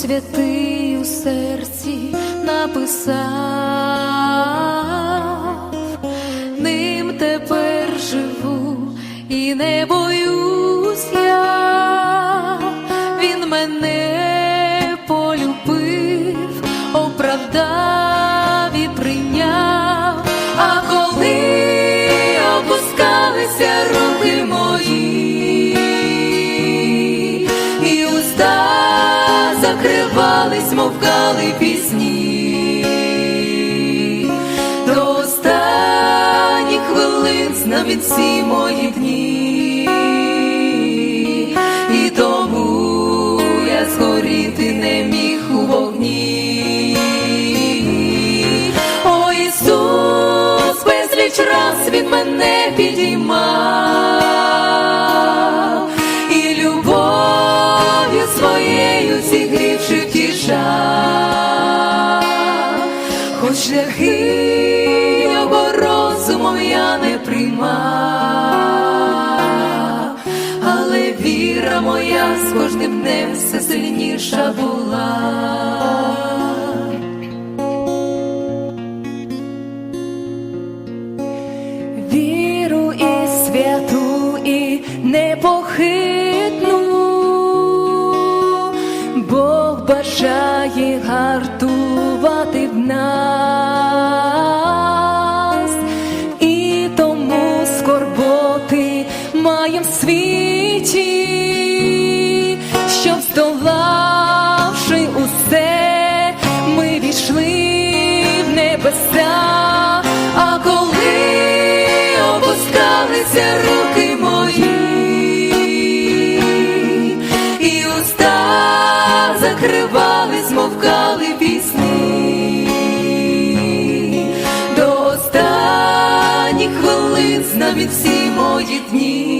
Святий у серці написав, ним тепер живу і не боюсь я, він мене полюбив, оправдав закривались, мовкали пісні, до останніх хвилин він всі мої дні, і тому я згоріти не міг у вогні. О Ісус, безліч раз він мене підіймав не приймав, але віра моя з кожним днем все сильніша була. Опускалися руки мої, і уста закривали, змовкали пісні, до останніх хвилин знав від всі мої дні,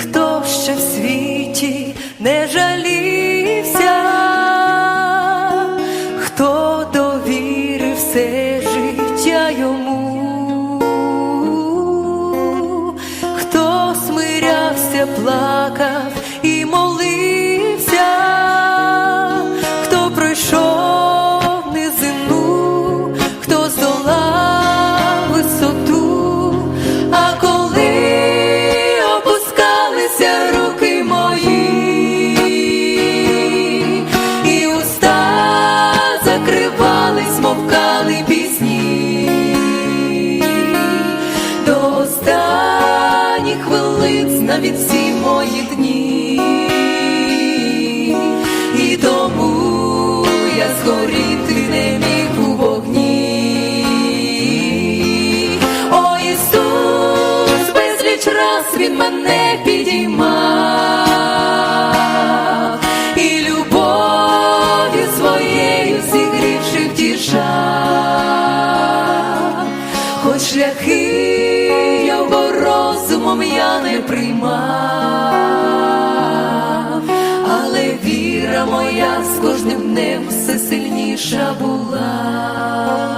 Ніхто ще в світі не жалівся, хто довірив все життя йому, хто смирявся, плакав знав всі мої дні, і тому я згоріти не міг у вогні. О Ісус, безліч раз він мене підіймав, розумом я не приймав, але віра моя з кожним днем все сильніша була.